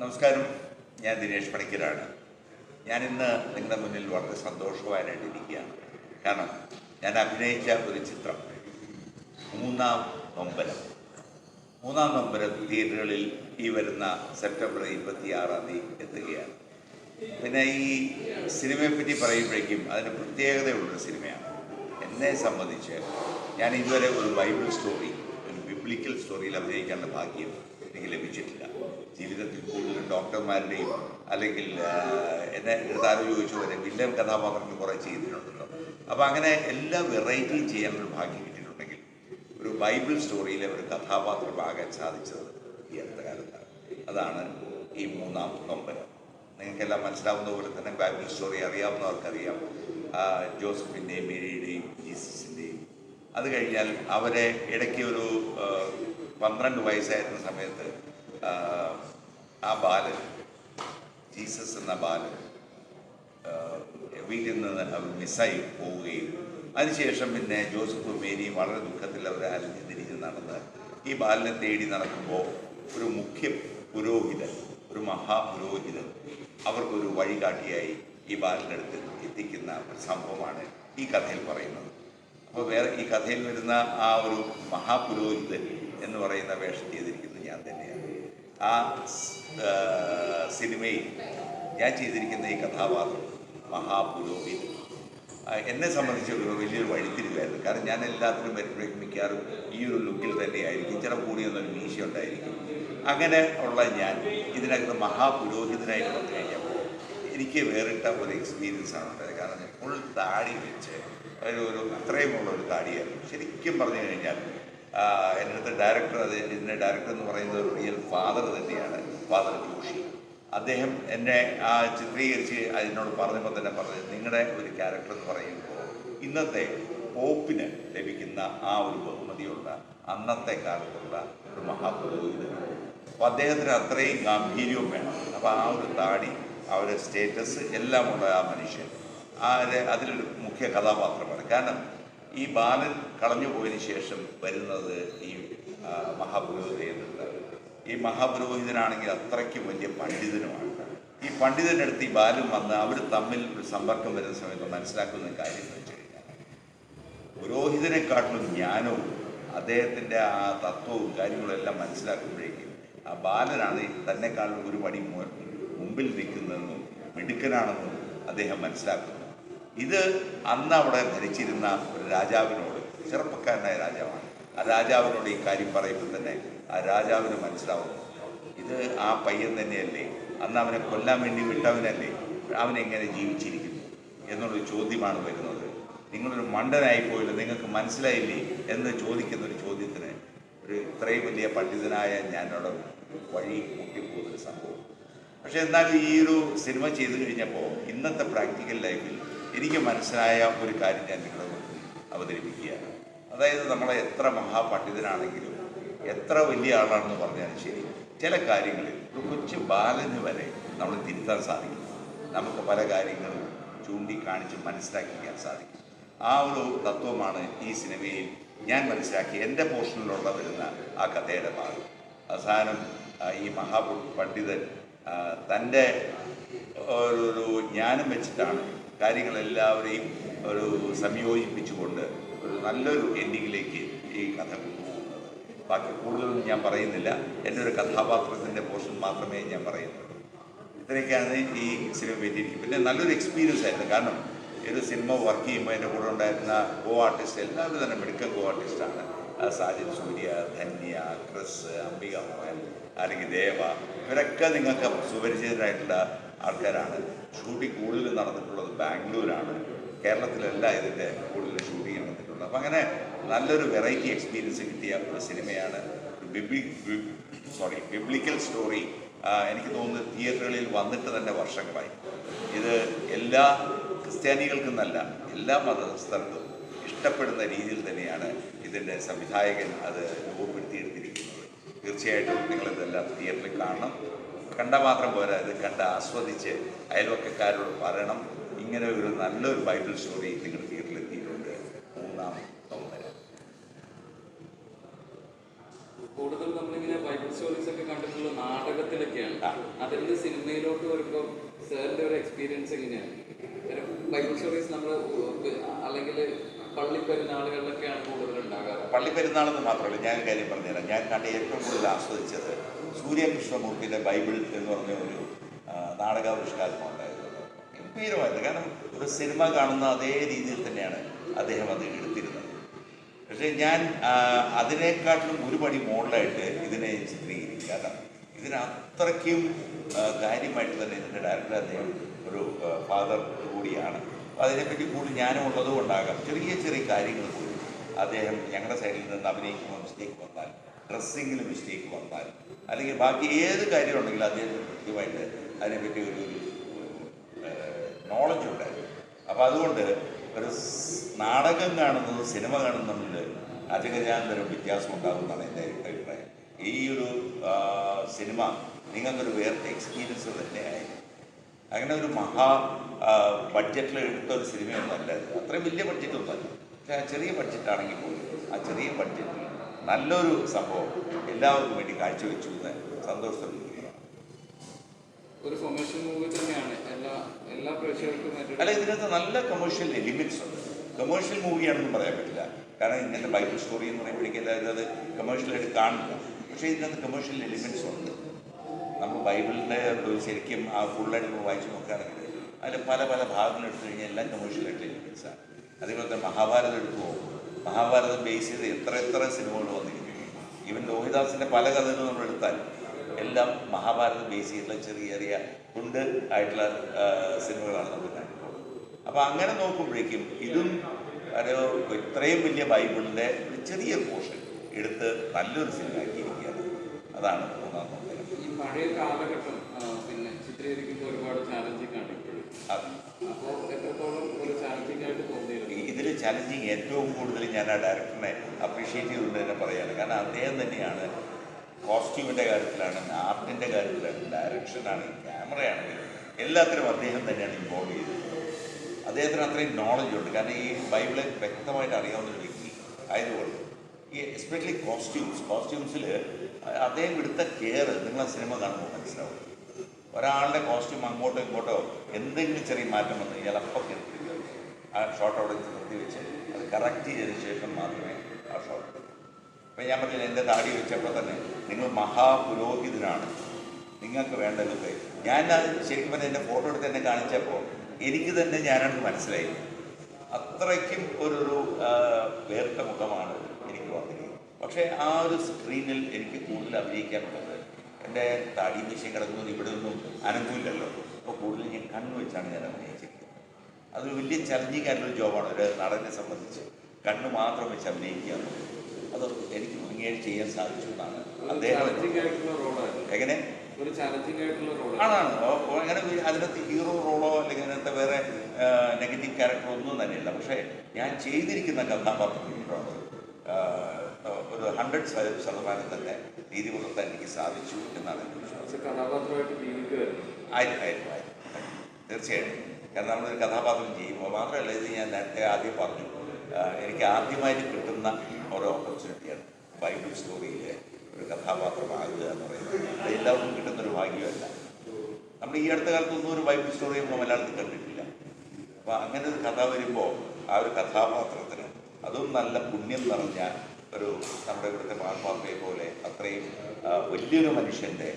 നമസ്കാരം. ഞാൻ ദിനേഷ് പണിക്കരാണ്. ഞാൻ ഇന്ന് നിങ്ങളുടെ മുന്നിൽ വളരെ സന്തോഷവാനായിട്ടിരിക്കുകയാണ് കാരണം ഞാൻ അഭിനയിച്ച ഒരു ചിത്രം മൂന്നാം നൊമ്പരം. മൂന്നാം നൊമ്പരം തിയേറ്ററുകളിൽ ഈ വരുന്ന സെപ്റ്റംബർ ഇരുപത്തിയാറാം തീയതി എത്തുകയാണ്. പിന്നെ ഈ സിനിമയെ പറ്റി പറയുമ്പോഴേക്കും അതിന് പ്രത്യേകതയുള്ളൊരു സിനിമയാണ്. എന്നെ സംബന്ധിച്ച് ഞാൻ ഇതുവരെ ഒരു ബൈബിൾ സ്റ്റോറി ഒരു ബിബ്ലിക്കൽ സ്റ്റോറിയിൽ അഭിനയിക്കാനുള്ള ഭാഗ്യം എനിക്ക് ലഭിച്ചിട്ടില്ല. ജീവിതത്തിൽ കൂടുതലും ഡോക്ടർമാരുടെയും അല്ലെങ്കിൽ എന്നെ എടുത്താരോ ചോദിച്ചു പോലെ വില്ലൻ കഥാപാത്രങ്ങൾ കുറേ ചെയ്തിട്ടുണ്ടല്ലോ. അപ്പോൾ അങ്ങനെ എല്ലാ വെറൈറ്റിയും ചെയ്യാനൊരു ഭാഗ്യം കിട്ടിയിട്ടുണ്ടെങ്കിൽ ഒരു ബൈബിൾ സ്റ്റോറിയിലെ ഒരു കഥാപാത്രമാകാൻ സാധിച്ചത് ഈ അടുത്ത കാലത്താണ് അതാണ് ഈ മൂന്നാം നൊമ്പരം. നിങ്ങൾക്കെല്ലാം മനസ്സിലാവുന്ന പോലെ തന്നെ ബൈബിൾ സ്റ്റോറി അറിയാവുന്നവർക്കറിയാം. ജോസഫിന്റെയും മേരിയുടെയും ജീസസിന്റെയും. അത് കഴിഞ്ഞാൽ അവരെ ഇടയ്ക്ക് ഒരു പന്ത്രണ്ട് വയസ്സായിരുന്ന സമയത്ത് ആ, ബാലൻ ജീസസ് എന്ന ബാലൻ വീട്ടിൽ നിന്ന് അവർ മിസ്സായി പോവുകയും അതിനുശേഷം പിന്നെ ജോസഫ് മേരിയും വളരെ ദുഃഖത്തിൽ അവർ അലഞ്ഞു തിരിഞ്ഞ് നടന്ന് ഈ ബാലനെ തേടി നടക്കുമ്പോൾ ഒരു മുഖ്യ പുരോഹിതൻ ഒരു മഹാപുരോഹിതൻ അവർക്കൊരു വഴികാട്ടിയായി ഈ ബാലിന്റെ അടുത്ത് എത്തിക്കുന്ന ഒരു സംഭവമാണ് ഈ കഥയിൽ പറയുന്നത്. അപ്പോൾ വേറെ ഈ കഥയിൽ വരുന്ന ആ ഒരു മഹാപുരോഹിതൻ എന്ന് പറയുന്ന വേഷം ചെയ്തിരിക്കുന്നത് ഞാൻ തന്നെയാണ്. ആ സിനിമയിൽ ഞാൻ ചെയ്തിരിക്കുന്ന ഈ കഥാപാത്രം മഹാപുരോഹിതൻ. എന്നെ സംബന്ധിച്ച് ഒരു വലിയൊരു വഴിത്തിരിവായിരുന്നു. കാരണം ഞാൻ എല്ലാത്തിനും വരുമ്പോഴേക്കും മിക്കാറും ഈ ഒരു ലുക്കിൽ തന്നെയായിരിക്കും. ചില കൂടിയൊന്നൊരു മീശ ഉണ്ടായിരിക്കും. അങ്ങനെ ഉള്ള ഞാൻ ഇതിനകത്ത് മഹാപുരോഹിതനായി വന്നു കഴിഞ്ഞപ്പോൾ എനിക്ക് വേറിട്ട ഒരു എക്സ്പീരിയൻസ് ആണ് ഉണ്ടായത്. കാരണം ഫുൾ താടി വെച്ച് ഒരു ഒരു അത്രയുമുള്ള ഒരു താടിയായിരുന്നു. ശരിക്കും പറഞ്ഞു കഴിഞ്ഞാൽ എന്റെ ഡയറക്ടർ അത് ഇതിന്റെ ഡയറക്ടർ എന്ന് പറയുന്നത് ഒരു റിയൽ ഫാദർ തന്നെയാണ്. ഫാദർ ജോഷി അദ്ദേഹം എന്നെ ആ ചിത്രീകരിച്ച് അതിനോട് പറഞ്ഞപ്പോൾ തന്നെ പറഞ്ഞത് നിങ്ങളുടെ ഒരു ക്യാരക്ടർ എന്ന് പറയുമ്പോൾ ഇന്നത്തെ പോപ്പിന് ലഭിക്കുന്ന ആ ഒരു ബഹുമതിയുള്ള അന്നത്തെ കാലത്തുള്ള ഒരു മഹാപുരോഹിതനാണ് അപ്പോൾ അദ്ദേഹത്തിന് അത്രയും ഗാംഭീര്യവും വേണം. അപ്പോൾ ആ ഒരു താടി ഒരു സ്റ്റേറ്റസ് എല്ലാമുള്ള ആ മനുഷ്യൻ. അതിലൊരു മുഖ്യ കഥാപാത്രമാണ്. കാരണം ഈ ബാലൻ കളഞ്ഞു പോയതിന് ശേഷം വരുന്നത് ഈ ആ, ഈ മഹാപുരോഹിതനാണെങ്കിൽ അത്രയ്ക്ക് വലിയ പണ്ഡിതനുമാണ്. ഈ പണ്ഡിതന്റെ അടുത്ത് ഈ ബാലൻ വന്ന് അവർ തമ്മിൽ ഒരു സമ്പർക്കം വരുന്ന സമയത്ത് മനസ്സിലാക്കുന്ന കാര്യം എന്ന് വെച്ച് കഴിഞ്ഞാൽ പുരോഹിതനെക്കാട്ടിലും ജ്ഞാനവും അദ്ദേഹത്തിന്റെ ആ തത്വവും കാര്യങ്ങളും എല്ലാം മനസ്സിലാക്കുമ്പോഴേക്കും ആ ബാലനാണ് തന്നെക്കാളും ഒരു പടി മുമ്പിൽ നിൽക്കുന്നതെന്നും മിടുക്കനാണെന്നും അദ്ദേഹം മനസ്സിലാക്കുന്നു. ഇത് അന്ന് അവിടെ ഭരിച്ചിരുന്ന ഒരു രാജാവിനോട് ചെറുപ്പക്കാരനായ രാജാവാണ്. ആ രാജാവിനോട് ഈ കാര്യം പറയുമ്പോൾ തന്നെ ആ രാജാവിന് മനസ്സിലാവും ഇത് ആ പയ്യൻ തന്നെയല്ലേ അന്ന് അവനെ കൊല്ലാൻ വേണ്ടി വിട്ടവനല്ലേ അവനെങ്ങനെ ജീവിച്ചിരിക്കുന്നു എന്നുള്ളൊരു ചോദ്യമാണ് വരുന്നത്. നിങ്ങളൊരു മണ്ടനായി പോയില്ല നിങ്ങൾക്ക് മനസ്സിലായില്ലേ എന്ന് ചോദിക്കുന്ന ഒരു ചോദ്യത്തിന് ഒരു ഇത്രയും വലിയ പണ്ഡിതനായ ഞാനോട് വഴി മുട്ടിപ്പോകുന്നൊരു സംഭവം. പക്ഷെ എന്നാലും ഈ ഒരു സിനിമ ചെയ്തു കഴിഞ്ഞപ്പോൾ ഇന്നത്തെ പ്രാക്ടിക്കൽ ലൈഫിൽ എനിക്ക് മനസ്സിലായ ഒരു കാര്യം ഞാൻ നിങ്ങളെ അവതരിപ്പിക്കുകയാണ്. അതായത് നമ്മളെ എത്ര മഹാപണ്ഡിതനാണെങ്കിലും എത്ര വലിയ ആളാണെന്ന് പറഞ്ഞാലും ശരി ചില കാര്യങ്ങളിൽ ഒരു കൊച്ചു ബാലന് വരെ നമ്മൾ തിരുത്താൻ സാധിക്കും. നമുക്ക് പല കാര്യങ്ങളും ചൂണ്ടിക്കാണിച്ച് മനസ്സിലാക്കിക്കാൻ സാധിക്കും. ആ ഒരു തത്വമാണ് ഈ സിനിമയിൽ ഞാൻ മനസ്സിലാക്കി എന്റെ പോർഷനിലുള്ള വരുന്ന ആ കഥയുടെ ഭാഗം. അവസാനം ഈ മഹാ പണ്ഡിതൻ തന്റെ ഒരു ജ്ഞാനം വെച്ചിട്ടാണ് കാര്യങ്ങളെല്ലാവരെയും ഒരു സംയോജിപ്പിച്ചുകൊണ്ട് ഒരു നല്ലൊരു എൻഡിങ്ങിലേക്ക് ഈ കഥ ബാക്കി കൂടുതലൊന്നും ഞാൻ പറയുന്നില്ല. എന്റെ ഒരു കഥാപാത്രത്തിന്റെ പോർഷൻ മാത്രമേ ഞാൻ പറയുന്നുള്ളൂ. ഇത്രയൊക്കെയാണ് ഈ സിനിമ പറ്റിയിരിക്കും പിന്നെ നല്ലൊരു എക്സ്പീരിയൻസ് ആയിരുന്നു. കാരണം ഒരു സിനിമ വർക്ക് ചെയ്യുമ്പോൾ എന്റെ കൂടെ ഉണ്ടായിരുന്ന കോ ആർട്ടിസ്റ്റ് എല്ലാവരും തന്നെ മെഡിക്കൽ കോ ആർട്ടിസ്റ്റാണ് സാജിദ് സൂര്യ ധന്യ ക്രിസ് അംബിക മോഹൻ അല്ലെങ്കിൽ ദേവ ഇവരൊക്കെ നിങ്ങൾക്ക് സുപരിചിതരായിട്ടുള്ള ആൾക്കാരാണ്. ഷൂട്ടിംഗ് കൂടുതൽ നടന്നിട്ടുള്ളത് ബാംഗ്ലൂരാണ്. കേരളത്തിലല്ല ഇതിന്റെ കൂടുതൽ ഷൂട്ടിംഗ് നടന്നിട്ടുള്ളത്. അപ്പം അങ്ങനെ നല്ലൊരു വെറൈറ്റി എക്സ്പീരിയൻസ് കിട്ടിയ ഒരു സിനിമയാണ് ബിബ്ലി സോറി ബിബ്ലിക്കൽ സ്റ്റോറി. എനിക്ക് തോന്നുന്നു തിയേറ്ററുകളിൽ വന്നിട്ട് തന്നെ വർഷങ്ങളായി. ഇത് എല്ലാ ക്രിസ്ത്യാനികൾക്കെന്നല്ല എല്ലാ മതസ്ഥർക്കും ഇഷ്ടപ്പെടുന്ന രീതിയിൽ തന്നെയാണ് ഇതിന്റെ സംവിധായകൻ അത് രൂപപ്പെടുത്തിയെടുത്തിരിക്കുന്നത്. തീർച്ചയായിട്ടും നിങ്ങളിതെല്ലാം തിയേറ്ററിൽ കാണണം. കണ്ടാൽ മാത്രം പോരാ. ഇത് കണ്ട് ആസ്വദിച്ച് അയൽവക്കക്കാരോട് പറയണം. ഇങ്ങനെ ഒരു നല്ലൊരു ബൈബിൾ സ്റ്റോറി നിങ്ങൾ തിയേറ്ററിൽ എത്തിയിട്ടുണ്ട് മൂന്നാം നൊമ്പരം കൂടുതൽ നമ്മളിങ്ങനെ ബൈബിൾ സ്റ്റോറീസ് ഒക്കെ കണ്ടിട്ടുള്ള നാടകത്തിലൊക്കെയാണ്. അതിൽ നിന്ന് സിനിമയിലോട്ട് വരുമ്പോൾ സാറിന്റെ ഒരു എക്സ്പീരിയൻസ് എങ്ങനെയാണ്? ബൈബിൾ സ്റ്റോറീസ് നമ്മൾ അല്ലെങ്കിൽ പള്ളിപ്പെരുന്നാളുകളിലൊക്കെയാണ് കൂടുതൽ ഉണ്ടാകാറ് പള്ളിപ്പെരുന്നാളെന്ന് മാത്രമല്ല ഞാൻ കാര്യം പറഞ്ഞുതരാം. ഞാൻ കണ്ട ഏറ്റവും കൂടുതൽ ആസ്വദിച്ചത് സൂര്യകൃഷ്ണമൂർത്തിയുടെ ബൈബിൾ എന്ന് പറഞ്ഞ ഒരു നാടകാവിഷ്കാരം ഉണ്ടായത് ഗംഭീരമായിരുന്നു. കാരണം ഒരു സിനിമ കാണുന്ന അതേ രീതിയിൽ തന്നെയാണ് അദ്ദേഹം അത് എടുത്തിരുന്നത്. പക്ഷേ ഞാൻ അതിനേക്കാട്ടിലും ഒരു പടി മോഡലായിട്ട് ഇതിനെ ചിത്രീകരിക്കും. കാരണം ഇതിന് അത്രയ്ക്കും കാര്യമായിട്ട് തന്നെ ഇതിന്റെ ഡയറക്ടർ അദ്ദേഹം ഒരു ഫാദർ കൂടിയാണ്. അതിനെപ്പറ്റി കൂടുതൽ ജ്ഞാനം ഉള്ളത് കൊണ്ടാകാം ചെറിയ ചെറിയ കാര്യങ്ങൾ പോലും അദ്ദേഹം ഞങ്ങളുടെ സൈഡിൽ നിന്ന് അഭിനയിക്കുമ്പോൾ മിസ്റ്റേക്ക് വന്നാൽ ഡ്രസ്സിങ്ങിൽ മിസ്റ്റേക്ക് വന്നാൽ അല്ലെങ്കിൽ ബാക്കി ഏത് കാര്യം ഉണ്ടെങ്കിലും അദ്ദേഹത്തിന് കൃത്യമായിട്ട് അതിനെപ്പറ്റി ഒരു നോളജ് ഉണ്ടായിരുന്നു. അപ്പം അതുകൊണ്ട് ഒരു നാടകം കാണുന്നതും സിനിമ കാണുന്നതും തമ്മിൽ അജഗജാന്തരം വ്യത്യാസം ഉണ്ടാകുമെന്നാണ് എന്റെ അഭിപ്രായം. ഈ ഒരു സിനിമ നിങ്ങൾക്കൊരു വേറിട്ട എക്സ്പീരിയൻസ് തന്നെയായിരുന്നു. അങ്ങനെ ഒരു മഹാ ബഡ്ജറ്റിൽ എടുത്ത ഒരു സിനിമയൊന്നും അല്ല അത്രയും വലിയ ബഡ്ജറ്റൊന്നും അല്ല പക്ഷേ ആ ചെറിയ ബഡ്ജറ്റാണെങ്കിൽ പോലും ആ ചെറിയ ബഡ്ജറ്റിൽ നല്ലൊരു സംഭവം. എല്ലാവർക്കും വേണ്ടി കാഴ്ചവെച്ചു എന്ന് സന്തോഷത്തോടെ ഒരു കൊമേഴ്ഷ്യൽ മൂവി തന്നെയാണ്. എല്ലാ എല്ലാ പ്രേക്ഷകർക്കും അല്ല ഇതിനകത്ത് നല്ല കമേഴ്ഷ്യൽ എലിമെന്റ്സ് ഉണ്ട്. കമേഴ്ഷ്യൽ മൂവിയാണെന്നും പറയാൻ പറ്റില്ല. കാരണം ഇങ്ങനത്തെ ബൈബിൾ സ്റ്റോറി എന്ന് പറയുമ്പോഴേക്കും എല്ലാവരും അത് കമേഴ്ഷ്യലായിട്ട് കാണില്ല പക്ഷേ ഇതിനകത്ത് കമേഴ്ഷ്യൽ എലിമെന്റ്സ് ഉണ്ട്. നമ്മൾ ബൈബിളിന്റെ ശരിക്കും ആ ഫുള്ളായിട്ട് നമ്മൾ വായിച്ച് നോക്കുകയാണെങ്കിൽ അതിൽ പല പല ഭാഗങ്ങൾ എടുത്തു കഴിഞ്ഞാൽ എല്ലാം കമേഴ്ഷ്യലായിട്ട് എലിമെന്റ്സാണ് അതേപോലെ തന്നെ മഹാഭാരതം എടുത്തു പോകും മഹാഭാരതം ബേസ് ചെയ്ത് എത്ര എത്ര സിനിമകൾ വന്നിരിക്കുന്നു. ഈവൻ ലോഹിദാസിന്റെ പല കഥകളും നമ്മൾ എടുത്താൽ എല്ലാം മഹാഭാരതം ബേസ് ചെയ്തിട്ടുള്ള ചെറിയ ചെറിയ ഉണ്ട് ആയിട്ടുള്ള സിനിമകളാണ് നമ്മൾ കണ്ടിട്ടുള്ളത്. അപ്പോൾ അങ്ങനെ നോക്കുമ്പോഴേക്കും ഇതും ഒരു ഇത്രയും വലിയ ബൈബിളിന്റെ ഒരു ചെറിയ പോർഷൻ എടുത്ത് നല്ലൊരു സിനിമ ആക്കിയിരിക്കുകയാണ് അതാണ് മൂന്നാം നോക്കൽ ഈ പഴയ കാലഘട്ടം പിന്നെ ചിത്രീകരിക്കുമ്പോൾ ഒരുപാട് ചാലഞ്ചിങ് ആണ് ഇതിൽ ചലഞ്ചിങ് ഏറ്റവും കൂടുതൽ ഞാൻ ആ ഡയറക്ടറിനെ അപ്രീഷിയേറ്റ് ചെയ്തുകൊണ്ട് തന്നെ പറയുകയാണ്. കാരണം അദ്ദേഹം തന്നെയാണ് കോസ്റ്റ്യൂമിന്റെ കാര്യത്തിലാണ് ആർട്ടിന്റെ കാര്യത്തിലാണ് ഡയറക്ഷനാണ് ക്യാമറയാണ്. എല്ലാത്തിനും അദ്ദേഹം തന്നെയാണ് ഇൻവോൾവ് ചെയ്തത്. അദ്ദേഹത്തിന് അത്രയും നോളജ് ഉണ്ട്. കാരണം ഈ ബൈബിളെ വ്യക്തമായിട്ട് അറിയാവുന്ന ഒരു വ്യക്തി ആയതുകൊണ്ട് ഈ എസ്പെഷ്യലി കോസ്റ്റ്യൂംസ് കോസ്റ്റ്യൂംസിൽ അദ്ദേഹം എടുത്ത കെയർ നിങ്ങൾ സിനിമ കാണുമ്പോൾ മനസ്സിലാവും. ഒരാളുടെ കോസ്റ്റ്യൂം അങ്ങോട്ടോ ഇങ്ങോട്ടോ എന്തെങ്കിലും ചെറിയ മാറ്റം വന്നു കഴിഞ്ഞാൽ അപ്പം കെട്ടിരിക്കുക ആ ഷോട്ട് അവിടെ നിർത്തി വെച്ച് അത് കറക്റ്റ് ചെയ്തതിന് ശേഷം മാത്രമേ ആ ഷോട്ട് അപ്പം ഞാൻ പറഞ്ഞില്ല എന്റെ താടി വെച്ചപ്പോൾ തന്നെ നിങ്ങൾ മഹാപുരോഹിതനാണ്. നിങ്ങൾക്ക് വേണ്ടതൊക്കെ ഞാൻ അത് ശരിക്കും പറഞ്ഞാൽ എന്റെ ഫോട്ടോ എടുത്ത് എന്നെ കാണിച്ചപ്പോൾ എനിക്ക് തന്നെ ഞാനത് മനസ്സിലായി. അത്രയ്ക്കും ഒരു വേറിട്ട മുഖമാണ് എനിക്ക് വന്നിരിക്കുന്നത്. പക്ഷേ ആ ഒരു സ്ക്രീനിൽ എനിക്ക് കൂടുതൽ അഭിനയിക്കാനുള്ളത് എന്റെ താടി മീശയും കിടക്കുന്നത് ഇവിടെ ഒന്നും അനങ്ങുമില്ലല്ലോ അപ്പോൾ കൂടുതൽ ഞാൻ കണ്ണു വെച്ചാണ് ഞാൻ അഭിനയിച്ചിരിക്കുന്നത് അതൊരു വലിയ ചലഞ്ചിങ് ആയിട്ടുള്ള ജോബാണ് ഒരു നടനെ സംബന്ധിച്ച്. കണ്ണ് മാത്രം വെച്ച് അഭിനയിക്കുക. അത് എനിക്ക് ഭംഗിയായിട്ട് ചെയ്യാൻ സാധിച്ചു എന്നാണ് അദ്ദേഹം എങ്ങനെ? ആണാണ്. അങ്ങനെ അതിനകത്ത് ഹീറോ റോളോ അല്ലെങ്കിൽ അതിനകത്ത് വേറെ നെഗറ്റീവ് ക്യാരക്ടറോ ഒന്നും തന്നെയില്ല. പക്ഷേ ഞാൻ ചെയ്തിരിക്കുന്ന കഥാപാത്രങ്ങളോട് ഒരു ഹൺഡ്രഡ് ശതമാനം തന്നെ നീതി പുലർത്താൻ എനിക്ക് സാധിച്ചു എന്നാണ് എന്റെ വിശ്വാസം. ആയിരുന്നു ആയിരുന്നു ആയിരുന്നു. തീർച്ചയായിട്ടും. കാരണം നമ്മളൊരു കഥാപാത്രം ചെയ്യുമ്പോൾ മാത്രമല്ല ഇത് ഞാൻ നേരത്തെ ആദ്യം പറഞ്ഞു. എനിക്ക് ആദ്യമായിട്ട് കിട്ടുന്ന ഓരോ ഓപ്പർച്യൂണിറ്റിയാണ് ബൈബിൾ സ്റ്റോറിയിലെ ഒരു കഥാപാത്രമാകുക എന്ന് പറയുന്നത്. എല്ലാവർക്കും കിട്ടുന്നൊരു ഭാഗ്യമല്ല. നമ്മൾ ഈ അടുത്ത കാലത്തൊന്നും ഒരു ബൈബിൾ സ്റ്റോറി നമ്മൾ മലയാളത്തിൽ കണ്ടിട്ടില്ല. അപ്പോൾ അങ്ങനെ ഒരു കഥ വരുമ്പോൾ ആ ഒരു കഥാപാത്രത്തിന് അതും നല്ല പുണ്യം നിറഞ്ഞ ഒരു നമ്മുടെ ഇവിടുത്തെ മാർപ്പാപ്പയെ പോലെ അത്രയും വലിയൊരു മനുഷ്യന്റെ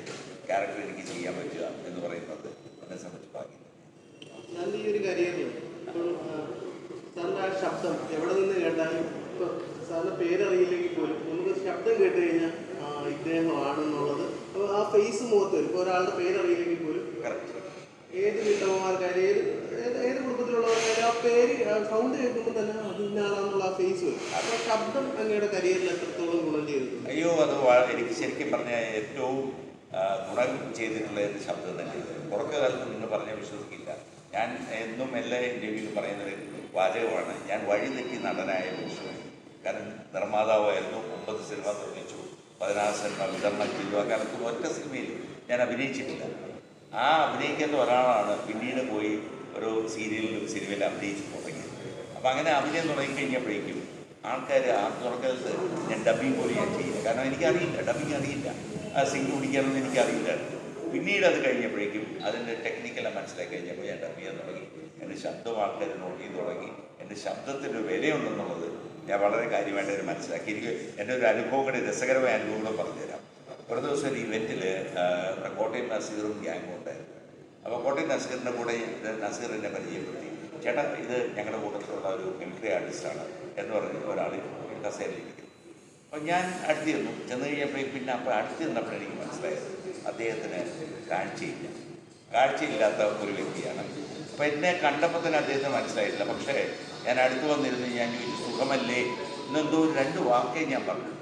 ക്യാരക്ടർ എനിക്ക് ചെയ്യാൻ പറ്റുക എന്ന് പറയുന്നത് എന്നെ സംബന്ധിച്ച് ഭാഗ്യം. സാറിന്റെ ഈ ഒരു കരിയറിൽ ഇപ്പോൾ സാറിന്റെ ആ ശബ്ദം എവിടെ നിന്ന് കേട്ടാലും ഇപ്പോൾ സാറിന്റെ പേരറിയില്ലെങ്കിൽ പോലും നമുക്ക് ശബ്ദം കേട്ട് കഴിഞ്ഞാൽ ഇദ്ദേഹമാണെന്നുള്ളത്. അപ്പോൾ ആ ഫേസ് മുഖത്ത് വരും. ഇപ്പോൾ ഒരാളുടെ പേരറിയില്ലെങ്കിൽ പോലും കറക്റ്റ് ഏത് വീട്ടമ്മമാർക്കായാലും ഏത് ഏത് കുടുംബത്തിലുള്ളവർക്കായാലും ആ പേര് സൗണ്ട് കേൾക്കുമ്പോൾ തന്നെ അത് ആ ഫേസ് വരും. അപ്പോൾ ശബ്ദം അങ്ങയുടെ കരിയറിൽ എത്രത്തോളം ഗുണം ചെയ്തിട്ടുണ്ട്? അയ്യോ അത് എനിക്ക് ശരിക്കും പറഞ്ഞാൽ ഏറ്റവും ഗുണം ചെയ്തിട്ടുള്ള ഒരു ശബ്ദം തന്നെ തുടക്കകാലത്ത് നിങ്ങൾ പറഞ്ഞാൽ വിശ്വസിക്കില്ല. ഞാൻ എന്നും എല്ലാ ഇന്റർവ്യൂവിലും പറയുന്ന ഒരു വാചകമാണ്. ഞാൻ വഴി തെറ്റി നടനായ മനുഷ്യൻ കാരണം നിർമ്മാതാവായിരുന്നു ഒമ്പത് സിനിമ നിർമ്മിച്ചു. പതിനാറ് സിനിമ വിതരണം ചെയ്തു. ആ കാലത്ത് ഒറ്റ സിനിമയിൽ ഞാൻ അഭിനയിച്ചിട്ടില്ല. ആ അഭിനയിക്കുന്ന ഒരാളാണ് പിന്നീട് പോയി ഒരു സീരിയലിലും സിനിമയിലും അഭിനയിച്ച് തുടങ്ങി. അപ്പം അങ്ങനെ അഭിനയം തുടങ്ങി കഴിഞ്ഞപ്പോഴേക്കും ആൾക്കാർ ആ തുടക്കത്ത് ഞാൻ ഡബിങ് ഞാൻ ചെയ്യില്ല. കാരണം എനിക്കറിയില്ല ഡബിങ് അറിയില്ല. ആ സിംഗ് പിടിക്കാനൊന്നും എനിക്കറിയില്ല. പിന്നീട് അത് കഴിഞ്ഞപ്പോഴേക്കും അതിന്റെ ടെക്നിക്കെല്ലാം മനസ്സിലാക്കി കഴിഞ്ഞപ്പോൾ ഞാൻ ഡബ് ചെയ്യാൻ തുടങ്ങി. എന്റെ ശബ്ദം ആൾക്കാർ നോക്കി തുടങ്ങി. എന്റെ ശബ്ദത്തിന്റെ വിലയുണ്ടെന്നുള്ളത് ഞാൻ വളരെ കാര്യമായിട്ട് മനസ്സിലാക്കി. എനിക്ക് എന്റെ ഒരു അനുഭവം കൂടെ രസകരമായ അനുഭവം കൂടെ പറഞ്ഞുതരാം. ഒരു ദിവസം ഒരു ഇവന്റിൽ കോട്ടയം നസീറും ഗ്യാങ്ങും ഉണ്ടായിരുന്നു. അപ്പോൾ കോട്ടയം നസീറിന്റെ കൂടെ ഇത് നസീർ എന്നെ പരിചയപ്പെടുത്തി ചേട്ടാ ഇത് ഞങ്ങളുടെ കൂട്ടത്തിലുള്ള ഒരു മിലിറ്ററി ആർട്ടിസ്റ്റാണ് എന്ന് പറഞ്ഞ് ഒരാൾ കസേരയിലിരിക്കുന്നു അപ്പോൾ ഞാൻ അടുത്ത് ചെന്നു. കഴിഞ്ഞപ്പോൾ പിന്നെ അപ്പോൾ അടുത്ത് ചെന്നപ്പോൾ എനിക്ക് മനസ്സിലായത് അദ്ദേഹത്തിന് കാഴ്ചയില്ല. കാഴ്ചയില്ലാത്ത ഒരു വ്യക്തിയാണ്. അപ്പോൾ എന്നെ കണ്ടപ്പോൾ തന്നെ അദ്ദേഹത്തിന് മനസ്സിലായിട്ടില്ല. പക്ഷേ ഞാൻ അടുത്ത് വന്നിരുന്ന് ഞാൻ ചോദിച്ചു സുഖമല്ലേ? എന്നെന്തോ രണ്ട് വാക്കേ ഞാൻ പറഞ്ഞു.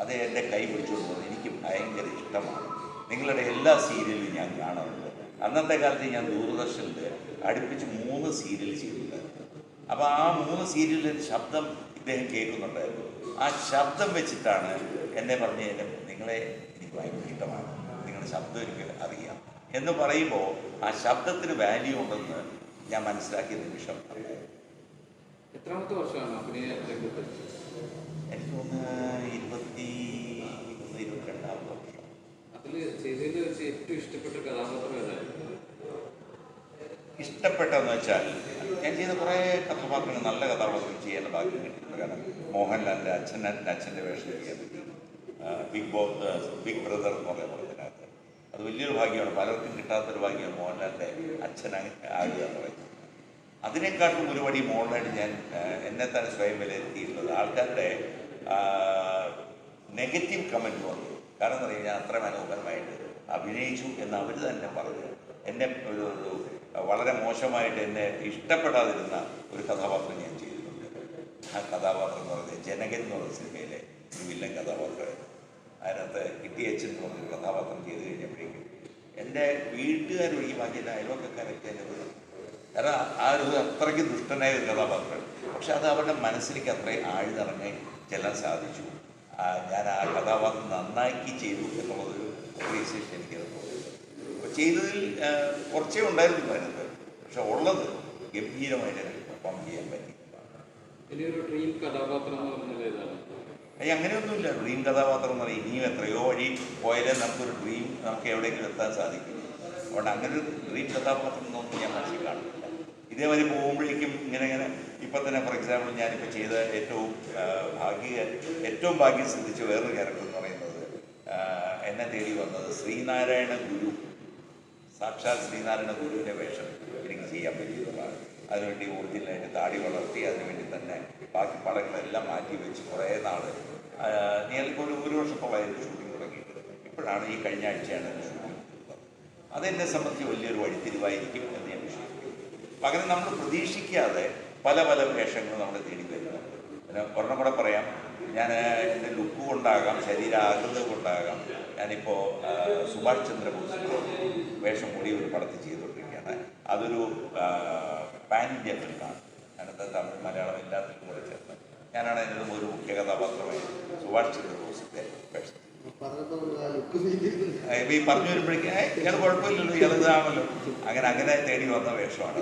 അത് എന്റെ കൈ പിടിച്ചുകൊണ്ട് പോകുന്നത് എനിക്ക് ഭയങ്കര ഇഷ്ടമാണ്. നിങ്ങളുടെ എല്ലാ സീരിയലും ഞാൻ കാണാറുണ്ട്. അന്നത്തെ കാലത്ത് ഞാൻ ദൂരദർശനിൽ അടുപ്പിച്ച് മൂന്ന് സീരിയൽ ചെയ്തിട്ടുണ്ടായിരുന്നു. അപ്പോൾ ആ മൂന്ന് സീരിയലിൽ ശബ്ദം ഇദ്ദേഹം കേൾക്കുന്നുണ്ടായിരുന്നു. ആ ശബ്ദം വെച്ചിട്ടാണ് എന്നെ പറഞ്ഞു നിങ്ങളെ എനിക്ക് ഭയങ്കര ഇഷ്ടമാണ്. നിങ്ങളുടെ ശബ്ദം എനിക്ക് അറിയാം. എന്ന് പറയുമ്പോൾ ആ ശബ്ദത്തിന് വാല്യൂ ഉണ്ടെന്ന് ഞാൻ മനസ്സിലാക്കിയ നിമിഷം. എത്രാമത്തെ വർഷമാണ് അഭിനയ രംഗത്ത് തോന്നുന്നു ഇരുപത്തി ഒന്ന് ഇരുപത്തിരണ്ടാമത്തെ വർഷം അതിൽ വെച്ചാൽ ഞാൻ ചെയ്ത കുറേ കഥാപാത്രങ്ങൾ നല്ല കഥാപാത്രങ്ങൾ ചെയ്യാൻ ബാക്കി കിട്ടിയിട്ടുണ്ട് കാരണം മോഹൻലാലിന്റെ അച്ഛൻ അച്ഛന്റെ വേഷം ചെയ്യാൻ പറ്റി. ബിഗ് ബോസ് ബിഗ് ബ്രദർ എന്ന് പറയുന്ന പറഞ്ഞതിനകത്ത് അത് വലിയൊരു ഭാഗ്യമാണ്. പലർക്കും കിട്ടാത്തൊരു ഭാഗ്യമാണ് മോഹൻലാലിന്റെ അച്ഛൻ ആകുക എന്ന് പറയുന്നത്. അതിനെക്കാട്ടും ഒരുപടി മോഹൻലാലിന് ഞാൻ എന്നെ തന്നെ സ്വയം വിലയിരുത്തിയിട്ടുള്ളത് ആൾക്കാരുടെ നെഗറ്റീവ് കമന്റ് വന്നു. കാരണം എന്ന് പറയുക ഞാൻ അത്ര മനോഹരമായിട്ട് അഭിനയിച്ചു എന്ന് അവർ തന്നെ പറഞ്ഞു. എന്നെ ഒരു ഒരു വളരെ മോശമായിട്ട് എന്നെ ഇഷ്ടപ്പെടാതിരുന്ന ഒരു കഥാപാത്രം ഞാൻ ചെയ്തിട്ടുണ്ട്. ആ കഥാപാത്രം എന്ന് പറയുന്നത് ജനകൻ എന്ന് പറഞ്ഞ സിനിമയിലെ ഒരു വില്ലൻ കഥാപാത്രമായിരുന്നു അതിനകത്ത് കിട്ടി അച്ഛൻ എന്ന് പറഞ്ഞൊരു കഥാപാത്രം ചെയ്ത് കഴിഞ്ഞപ്പോഴേക്കും എന്റെ വീട്ടുകാരൊഴികെ ബാക്കി എന്റെ അയൽവക്കക്കാരൊക്കെ എന്നെ വരും കാരണം ആ ഒരു അത്രയ്ക്ക് ദുഷ്ടനായ ഒരു കഥാപാത്രം. പക്ഷെ അത് അവരുടെ മനസ്സിലേക്ക് അത്രയും ആഴ്ന്നിറങ്ങി. ചെല്ലാൻ സാധിച്ചു. ഞാൻ ആ കഥാപാത്രം നന്നാക്കി ചെയ്തു എന്നുള്ളതൊരു അപ്രീസിയേഷൻ എനിക്കത് അപ്പോൾ ചെയ്തതിൽ കുറച്ചേ ഉണ്ടായിരുന്നു അതിനകത്ത്. പക്ഷെ ഉള്ളത് ഗംഭീരമായിട്ട് എനിക്ക് പെർഫോം ചെയ്യാൻ പറ്റി. അയ്യ അങ്ങനെയൊന്നുമില്ല. ഡ്രീം കഥാപാത്രം എന്ന് പറയും ഇനിയും എത്രയോ വഴി പോയാലേ നമുക്കൊരു ഡ്രീം നമുക്ക് എവിടെയെങ്കിലും എത്താൻ സാധിക്കും. അതുകൊണ്ട് അങ്ങനെ ഒരു ഡ്രീം കഥാപാത്രം എന്നൊന്നും ഞാൻ മനസ്സിൽ കാണുന്നില്ല. ഇതേവരെ പോകുമ്പോഴേക്കും ഇങ്ങനെ ഇങ്ങനെ ഇപ്പം തന്നെ ഫോർ എക്സാമ്പിൾ ഞാനിപ്പോൾ ചെയ്ത ഏറ്റവും ഭാഗ്യ ഏറ്റവും ഭാഗ്യം സിദ്ധിച്ച വേറൊരു ക്യാരക്ടർ എന്ന് പറയുന്നത് എന്നെ തേടി വന്നത് ശ്രീനാരായണ ഗുരു. സാക്ഷാൽ ശ്രീനാരായണ ഗുരുവിന്റെ വേഷം എനിക്ക് ചെയ്യാൻ പറ്റിയതുമാണ് അതിനുവേണ്ടി ഒറിജിനലായിട്ട് താടി വളർത്തി അതിനുവേണ്ടി തന്നെ ബാക്കി പടങ്ങളെല്ലാം മാറ്റി വെച്ച് കുറേ നാൾ നിയർക്ക് ഒരു ഒരു വർഷത്തോളമായിരുന്നു ഷൂട്ടിംഗ് തുടങ്ങിയിട്ട്. ഇപ്പോഴാണ് ഈ കഴിഞ്ഞ ആഴ്ചയാണ് ഷൂട്ടിംഗ് അതെന്നെ സംബന്ധിച്ച് വലിയൊരു വഴിത്തിരിവായിരിക്കും എന്ന് ഞാൻ വിശ്വസിക്കുന്നു. പകരം നമ്മൾ പ്രതീക്ഷിക്കാതെ പല പല വേഷങ്ങൾ നമ്മൾ തേടി വരുന്നുണ്ട്. പിന്നെ ഒരെണ്ണം കൂടെ പറയാം. ഞാൻ എന്റെ ലുക്ക് കൊണ്ടാകാം ശരീരാകൃത കൊണ്ടാകാം. ഞാനിപ്പോൾ സുഭാഷ് ചന്ദ്രബോസ് വേഷം കൂടി ഒരു പടത്തിൽ ചെയ്തുകൊണ്ടിരിക്കുകയാണ്. അതൊരു പാൻ ഇന്ത്യ ഫിലിമാണ് അതിനകത്ത് തമിഴ് മലയാളം എല്ലാത്തിനും കൂടെ ചേർന്ന് ഞാനാണ് എന്റെ ഒരു മുഖ്യ കഥാപാത്രമായി സുഭാഷ് ചന്ദ്രബോസിന്റെ വേഷം ഈ പറഞ്ഞു വരുമ്പോഴേക്കും "ഏയ്, ഇയാൾ കുഴപ്പമില്ലല്ലോ ഇയാൾ ഇതാണല്ലോ. അങ്ങനെ അങ്ങനെ തേടി വന്ന വേഷമാണ്.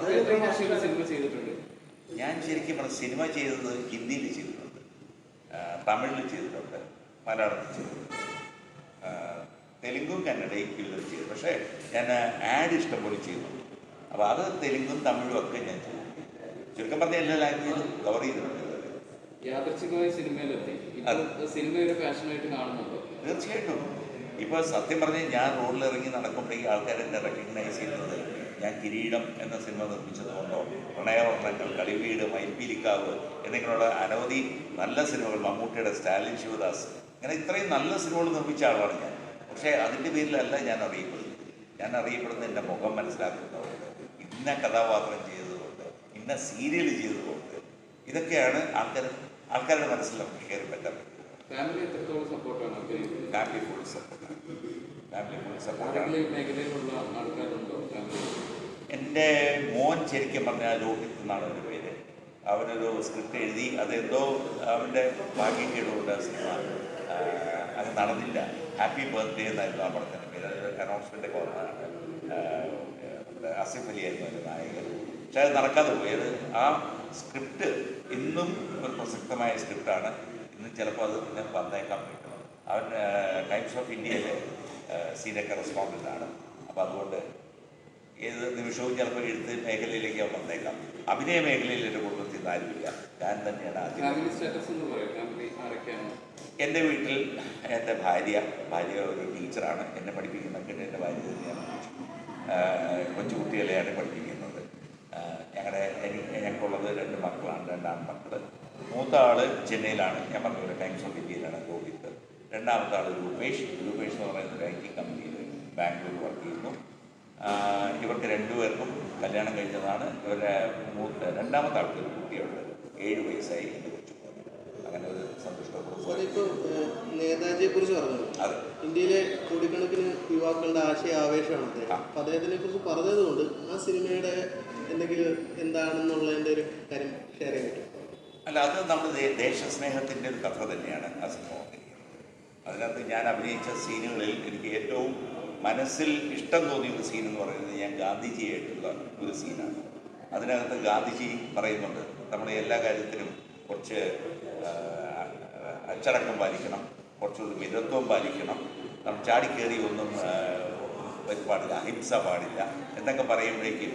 ഞാൻ ശരിക്കും പറഞ്ഞ സിനിമ ചെയ്തത് ഹിന്ദിയിൽ ചെയ്തിട്ടുണ്ട്. തമിഴിൽ ചെയ്തിട്ടുണ്ട്. മലയാളത്തിൽ ചെയ്തിട്ടുണ്ട്. തെലുങ്കും കന്നഡയും ഇവിടെ ചെയ്തു. പക്ഷേ ഞാൻ ആഡ് ഇഷ്ടംപോലെ ചെയ്യുന്നുണ്ട്. അപ്പോൾ അത് തെലുങ്കും തമിഴും ഒക്കെ ഞാൻ ചെയ്തു. ചുരുക്കം പറഞ്ഞ എല്ലാ ലാംഗ്വേജും കവർ ചെയ്തിട്ടുണ്ട്. സിനിമയിലെത്തി. സിനിമ ഒരു പാഷനായിട്ട് കാണുന്നുണ്ടോ? തീർച്ചയായിട്ടും. ഇപ്പോൾ സത്യം പറഞ്ഞാൽ ഞാൻ റോഡിൽ ഇറങ്ങി നടക്കുമ്പോഴേക്കും ആൾക്കാർ എന്നെ റെക്കഗ്നൈസ് ചെയ്യുന്നത് ഞാൻ കിരീടം എന്ന സിനിമ നിർമ്മിച്ചതുകൊണ്ടോ പ്രണയവർണങ്ങൾ കളിവീട് മൈൽപ്പീലിക്കാവ് എന്നിങ്ങനെയുള്ള അനവധി നല്ല സിനിമകൾ മമ്മൂട്ടിയുടെ സ്റ്റാലിൻ ശിവദാസ് അങ്ങനെ ഇത്രയും നല്ല സിനിമകൾ നിർമ്മിച്ച ആളാണ് ഞാൻ. പക്ഷേ അതിന്റെ പേരിലല്ല ഞാൻ അറിയപ്പെടുന്നത്. ഞാൻ അറിയപ്പെടുന്നത് എന്റെ മുഖം മനസ്സിലാക്കുന്നതുകൊണ്ട് ഇന്ന കഥാപാത്രം ചെയ്തതുകൊണ്ട് ഇന്ന സീരിയൽ ചെയ്തതുകൊണ്ട്. ഇതൊക്കെയാണ് ആൾക്കാർ ആൾക്കാരുടെ മനസ്സിൽ നമുക്ക് കയറി പറ്റാൻ ഫാമിലി എത്രത്തോളം സപ്പോർട്ടാണ് ഫാമിലി ഫുൾ സപ്പോർട്ടാണ്. ഫാമിലി ഫുൾ സപ്പോർട്ടാണ്. മേഖലയിലുള്ള ആൾക്കാരുണ്ടോ ഫാമിലി? എന്റെ മോൻ ശരിക്കും പറഞ്ഞാൽ ലോഹിത് എന്നാണ് അവന്റെ പേര്. അവനൊരു സ്ക്രിപ്റ്റ് എഴുതി അതെന്തോ അവന്റെ ഭാഗ്യം കേടുകൊണ്ട് സിനിമ അത് നടന്നില്ല. ഹാപ്പി ബർത്ത്ഡേ എന്നായിരുന്നു ആ പടത്തിന്റെ പേര്. അതൊരു അനൗൺസ്മെന്റ് ഒക്കെ വന്നതാണ് നമ്മുടെ ആസിഫ് അലി ആയിരുന്നു അതിന്റെ നായകൻ. പക്ഷെ അത് നടക്കാതെ പോയി. അത് ആ സ്ക്രിപ്റ്റ് ഇന്നും ഒരു പ്രസക്തമായ സ്ക്രിപ്റ്റാണ് ഇന്ന് ചിലപ്പോൾ അത് പിന്നെ വന്നേക്കാൻ പറ്റും അവൻ ടൈംസ് ഓഫ് ഇന്ത്യയിലെ സീനിയർ കറസ്പോണ്ടന്റ് ആണ്. അപ്പോൾ അതുകൊണ്ട് ഏത് നിമിഷവും ചിലപ്പോൾ എഴുത്ത് മേഖലയിലേക്ക് അവൻ വന്നേക്കാം. അഭിനയ മേഖലയിൽ എന്റെ കുടുംബത്തിൽ നിന്ന് ആരുമില്ല. ഞാൻ തന്നെയാണ് ആദ്യം. എന്റെ വീട്ടിൽ എന്റെ ഭാര്യ ഭാര്യ ഒരു ടീച്ചറാണ് എന്നെ പഠിപ്പിക്കുന്നൊക്കെ എന്റെ ഭാര്യ തന്നെയാണ്. കൊച്ചുകുട്ടികളെയാണ് പഠിപ്പിക്കുന്നത്. ഞങ്ങളുടെ എനിക്ക് ഞങ്ങൾക്കുള്ളത് രണ്ട് മക്കളാണ് രണ്ടാണ് മക്കൾ മൂത്ത ആൾ ചെന്നൈയിലാണ്. ഞാൻ പറഞ്ഞ പോലെ ടൈംസ് ഓഫ് ഇന്ത്യയിലാണ് ഗോവിന്ദ് രണ്ടാമത്തെ ആൾ രൂപേഷ്. രൂപേഷ് എന്ന് പറയുന്ന ഒരു ഐ ടി കമ്പനിയിൽ ബാംഗ്ലൂർ വർക്ക് ചെയ്യുന്നു. ഇവർക്ക് രണ്ടുപേർക്കും കല്യാണം കഴിഞ്ഞതാണ്. ഇവരുടെ മൂത്ത രണ്ടാമത്തെ ആൾക്ക് ഒരു കുട്ടിയുണ്ട്. ഏഴ് വയസ്സായി എന്റെ കൊച്ചു അങ്ങനെ ഒരു സന്തുഷ്ടപ്പെടുന്നു നേതാജിയെ കുറിച്ച് പറഞ്ഞു അതെ. ഇന്ത്യയിലെ കോടിക്കണക്കിന് യുവാക്കളുടെ ആശയ ആവേശമാണ് അദ്ദേഹം ആ. അദ്ദേഹത്തിനെ കുറിച്ച് പറഞ്ഞതുകൊണ്ട് ആ സിനിമയുടെ എന്തെങ്കിലും എന്താണെന്നുള്ളതിന്റെ ഒരു കാര്യം ഷെയർ ചെയ്യാൻ പറ്റും അല്ല അത് നമ്മുടെ ദേശസ്നേഹത്തിന്റെ ഒരു കഥ തന്നെയാണ് ആ വന്നിരിക്കുന്നത് അതിനകത്ത് ഞാൻ അഭിനയിച്ച സീനുകളിൽ എനിക്ക് ഏറ്റവും മനസ്സിൽ ഇഷ്ടം തോന്നിയ ഒരു സീൻ എന്ന് പറയുന്നത് ഞാൻ ഗാന്ധിജിയായിട്ടുള്ള ഒരു സീനാണ്. അതിനകത്ത് ഗാന്ധിജി പറയുന്നുണ്ട് നമ്മുടെ എല്ലാ കാര്യത്തിലും കുറച്ച് അച്ചടക്കം പാലിക്കണം കുറച്ചൊരു മിതത്വം പാലിക്കണം. നമ്മൾ ചാടിക്കേറി ഒന്നും പാടില്ല അഹിംസ പാടില്ല എന്നൊക്കെ പറയുമ്പോഴേക്കും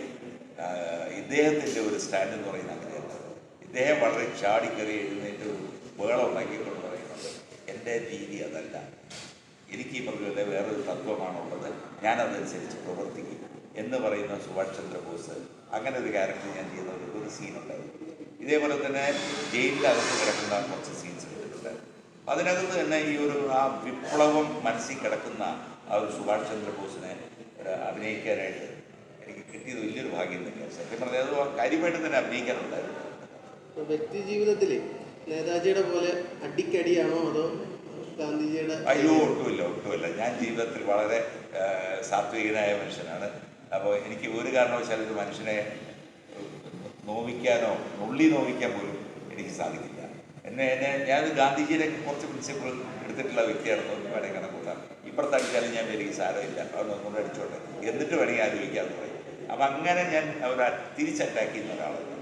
ഇദ്ദേഹത്തിന്റെ ഒരു സ്റ്റാൻഡ് എന്ന് പറയുന്നത് ഇദ്ദേഹം വളരെ ചാടിക്കറി എഴുന്നേറ്റ് ബഹളം ഉണ്ടാക്കിക്കൊണ്ട് പറയുന്നത് എന്റെ രീതി അതല്ല. എനിക്ക് ഈ പറഞ്ഞ വേറൊരു തത്വമാണുള്ളത്. ഞാനതനുസരിച്ച് പ്രവർത്തിക്കും എന്ന് പറയുന്ന സുഭാഷ് ചന്ദ്രബോസ് അങ്ങനെ ഒരു ക്യാരക്ടർ ഞാൻ ചെയ്യുന്ന ഒരു ഒരു സീനുണ്ടായിരുന്നു ഇതേപോലെ തന്നെ ജയിലിനകത്ത് കിടക്കുന്ന കുറച്ച് സീൻസ് എടുത്തിട്ടുണ്ടായിരുന്നു അതിനകത്ത് തന്നെ ഈ ഒരു ആ വിപ്ലവം മനസ്സിൽ കിടക്കുന്ന ആ ഒരു സുഭാഷ് ചന്ദ്രബോസിനെ അഭിനയിക്കാനായിട്ട് എനിക്ക് കിട്ടിയത് വലിയൊരു ഭാഗ്യം തന്നെയാണ്. സത്യം പറഞ്ഞാൽ അത് കാര്യമായിട്ട് തന്നെ അഭിനയിക്കാനുണ്ടായിരുന്നു വ്യക്തി ജീവിതത്തിൽ നേതാജിയുടെ പോലെ അടിക്കടിയാണോ അതോ ഗാന്ധിജിയുടെ അയ്യോ ഒട്ടുമില്ല ഒട്ടുമില്ല. ഞാൻ ജീവിതത്തിൽ വളരെ സാത്വികനായ മനുഷ്യനാണ്. അപ്പോൾ എനിക്ക് ഒരു കാരണവശാലും ഒരു മനുഷ്യനെ നോവിക്കാനോ നുള്ളി നോവിക്കാൻ പോലും എനിക്ക് സാധിക്കില്ല. എന്നെ എന്നെ ഞാൻ ഗാന്ധിജിയുടെ കുറച്ച് പ്രിൻസിപ്പിൾ എടുത്തിട്ടുള്ള വ്യക്തിയാണെന്ന് വേണമെങ്കിൽ കണക്കൂട്ടാം. ഇപ്പുറത്ത് അടിച്ചാലും ഞാൻ എനിക്ക് സാരമില്ല. അവിടെ ഒന്നുകൂടെ അടിച്ചോട്ടെ. എന്നിട്ട് വേണമെങ്കിൽ ആലോചിക്കാമെന്ന് പറയും. അപ്പം അങ്ങനെ ഞാൻ അവരെ തിരിച്ചറ്റാക്ക് ചെയ്യുന്ന ഒരാളാണ്.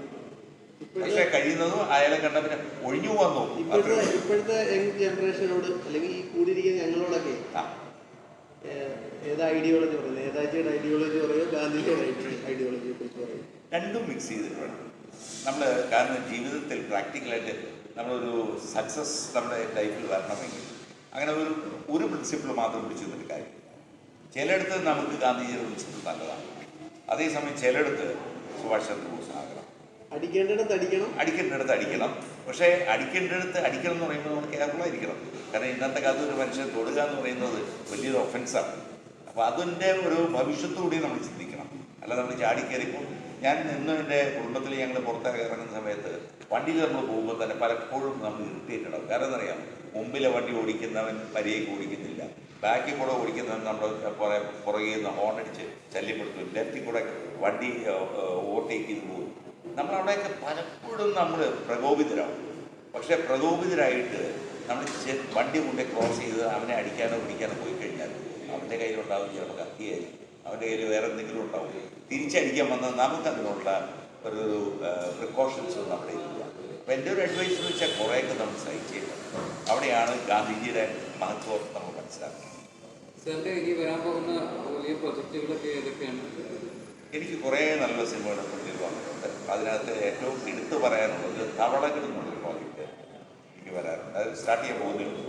പക്ഷേ കഴിയുന്നതും അയാളെ കണ്ട പിന്നെ ഒഴിഞ്ഞു പോകാൻ നോക്കും. ഇപ്പോഴത്തെ യങ് ജനറേഷനോട് അല്ലെങ്കിൽ ഈ കൂടിയിരിക്കുന്ന ഞങ്ങളോടൊക്കെ ഏതാ ഐഡിയോളജി പറയുന്നത്? നേതാജിയുടെ ഐഡിയോളജി പറയോ ഗാന്ധിജിയുടെ ഐഡിയോളജിയെ കുറിച്ച് പറയും രണ്ടും മിക്സ് ചെയ്തിട്ടുണ്ട്. നമ്മൾ കാരണം ജീവിതത്തിൽ പ്രാക്ടിക്കലായിട്ട് നമ്മളൊരു സക്സസ് നമ്മുടെ ലൈഫിൽ വരണമെങ്കിൽ അങ്ങനെ ഒരു ഒരു പ്രിൻസിപ്പിൾ മാത്രം പിടിച്ചു നിന്നിട്ട് കാര്യമില്ല ചിലയിടത്ത് നമുക്ക് ഗാന്ധിജിയുടെ പ്രിൻസിപ്പിൾ നല്ലതാണ്. അതേസമയം ചിലയിടത്ത് സുഭാഷ് ചന്ദ്രബോസ് ആകണം. അടിക്കേണ്ടിടത്ത് അടിക്കണം. അടിക്കേണ്ടിടത്ത് അടിക്കണം. പക്ഷേ അടിക്കേണ്ടിടത്ത് അടിക്കണം എന്ന് പറയുമ്പോൾ നമ്മൾ കെയർഫുള്ളായിരിക്കണം കാരണം ഇന്നത്തെ കാലത്ത് ഒരു മനുഷ്യൻ തൊടുക എന്ന് പറയുന്നത് വലിയൊരു ഒഫൻസാണ് അപ്പോൾ അതിന്റെ ഒരു ഭവിഷ്യത്തുകൂടി നമ്മൾ ചിന്തിക്കണം. അല്ല നമ്മൾ ചാടി ചാടിക്കയറിപ്പോൾ ഞാൻ ഇന്നും എന്റെ കുടുംബത്തിൽ ഞങ്ങൾ പുറത്തേക്ക് ഇറങ്ങുന്ന സമയത്ത് വണ്ടിയിൽ നമ്മൾ പോകുമ്പോൾ തന്നെ പലപ്പോഴും നമ്മൾ ഇറിറ്റേറ്റഡ് കാരണം എന്നറിയാം മുമ്പിലെ വണ്ടി ഓടിക്കുന്നവൻ പരിയേക്ക് ഓടിക്കുന്നില്ല. ബാക്കിൽ കൂടെ ഓടിക്കുന്നവൻ നമ്മൾ പുറകെ നിന്ന് ഹോണടിച്ച് ശല്യപ്പെടുത്തും. ലെഫ്റ്റിൽ കൂടെ വണ്ടി ഓവർടേക്ക് ചെയ്ത് പോകും. നമ്മളവിടെയൊക്കെ പലപ്പോഴും നമ്മൾ പ്രകോപിതരാണ് പക്ഷേ പ്രകോപിതരായിട്ട് നമ്മൾ വണ്ടി കൊണ്ടേ ക്രോസ് ചെയ്ത് അവനെ അടിക്കാനോ പിടിക്കാനോ പോയി കഴിഞ്ഞാൽ അവന്റെ കയ്യിലുണ്ടാവും ചിലപ്പോൾ കത്തിയായിരിക്കും. അവന്റെ കയ്യിൽ വേറെ എന്തെങ്കിലും ഉണ്ടാവും. തിരിച്ചടിക്കാൻ വന്നാൽ നമുക്കതിനുള്ള ഒരു പ്രിക്കോഷൻസ് ഒന്നും അവിടെ ഇല്ല. അപ്പം എന്റെ ഒരു അഡ്വൈസ് എന്ന് വെച്ചാൽ കുറേയൊക്കെ നമ്മൾ സഹിച്ചേക്കാം. അവിടെയാണ് ഗാന്ധിജിയുടെ മഹത്വം നമ്മൾ മനസ്സിലാക്കുന്നത്. ഇനി വരാൻ പോകുന്ന വലിയ പ്രൊജക്റ്റുകളൊക്കെ ഏതൊക്കെയാണ്? എനിക്ക് കുറേ നല്ല സിനിമകളെ വന്നിട്ടുണ്ട് അതിനകത്ത് ഏറ്റവും എടുത്തു പറയാനുള്ളത് തവളകൾ എന്നുള്ളൊരു പ്രോജക്റ്റ് എനിക്ക് വരാറുണ്ട്. അത് സ്റ്റാർട്ട് ചെയ്യാൻ പോകുന്നുള്ളൂ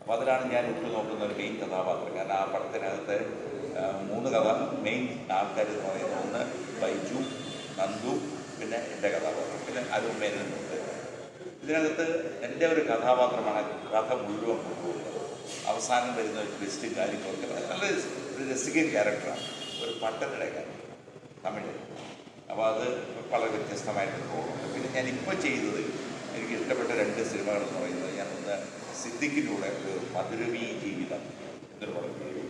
അപ്പോൾ അതിലാണ് ഞാൻ ഉറ്റുനോക്കുന്ന ഒരു മെയിൻ കഥാപാത്രം. കാരണം ആ പടത്തിനകത്ത് മൂന്ന് കഥ. മെയിൻ ആൾക്കാർ എന്ന് പറയുന്നത് ഒന്ന് ബൈജു നന്ദു പിന്നെ എന്റെ കഥാപാത്രം. പിന്നെ അരുൺ മേനുണ്ട് ഇതിനകത്ത് എന്റെ ഒരു കഥാപാത്രമാണ് കഥ മുഴുവൻ കൊണ്ടുപോകുന്നത്. അവസാനം വരുന്ന ഒരു ട്വിസ്റ്റും കാര്യങ്ങളൊക്കെ. നല്ല ഒരു രസികൻ ക്യാരക്ടറാണ് ഒരു പട്ടണയുടെ ക്യാരക്ടർ തമിഴ്. അപ്പോൾ അത് വളരെ വ്യത്യസ്തമായിട്ട് പോകുന്നുണ്ട് പിന്നെ ഞാൻ ഇപ്പോൾ ചെയ്തത് എനിക്ക് ഇഷ്ടപ്പെട്ട രണ്ട് സിനിമകൾ എന്ന് പറയുന്നത് ഞാൻ ഒന്ന് സിദ്ദിഖിലൂടെ ഒരു മധുരമീ ജീവിതം എന്നൊരു പടം ചെയ്തു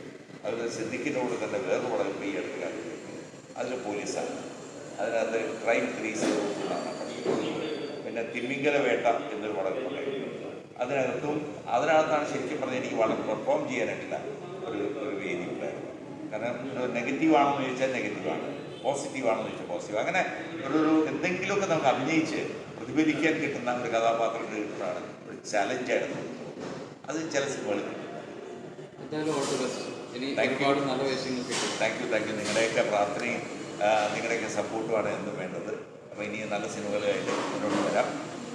അതിൽ സിദ്ദിഖിനോട് തന്നെ വേറെ പടം ഈ എടുക്കാൻ അതിൽ പോലീസാണ്. അതിനകത്ത് ക്രൈം ത്രീസ് എന്നാണ് പിന്നെ തിമ്മിങ്കല വേട്ട എന്നൊരു പടം അതിനകത്തും അതിനകത്താണ് ശരിക്കും പറഞ്ഞാൽ എനിക്ക് വളരെ പെർഫോം ചെയ്യാനായിട്ടുള്ള ഒരു ഒരു വേദി ഉണ്ടായിരുന്നു കാരണം നെഗറ്റീവ് ആണെന്ന് ചോദിച്ചാൽ നെഗറ്റീവാണ്. പോസിറ്റീവ് ആണെന്ന് ചോദിച്ചാൽ പോസിറ്റീവ് അങ്ങനെ ഒരു ഒരു എന്തെങ്കിലുമൊക്കെ നമുക്ക് അഭിനയിച്ച് പ്രതിഫലിക്കാൻ കിട്ടുന്ന ഒരു കഥാപാത്രത്തെ കിട്ടുന്നതാണ് ഒരു ചലഞ്ചായിരുന്നു അത് ചില സിനിമകളിൽ താങ്ക് യു താങ്ക് യു നിങ്ങളുടെയൊക്കെ പ്രാർത്ഥനയും നിങ്ങളുടെയൊക്കെ സപ്പോർട്ടുമാണ് എന്നും വേണ്ടത്. അപ്പോൾ ഇനി നല്ല സിനിമകളായിട്ട് മുന്നോട്ട് വരാം.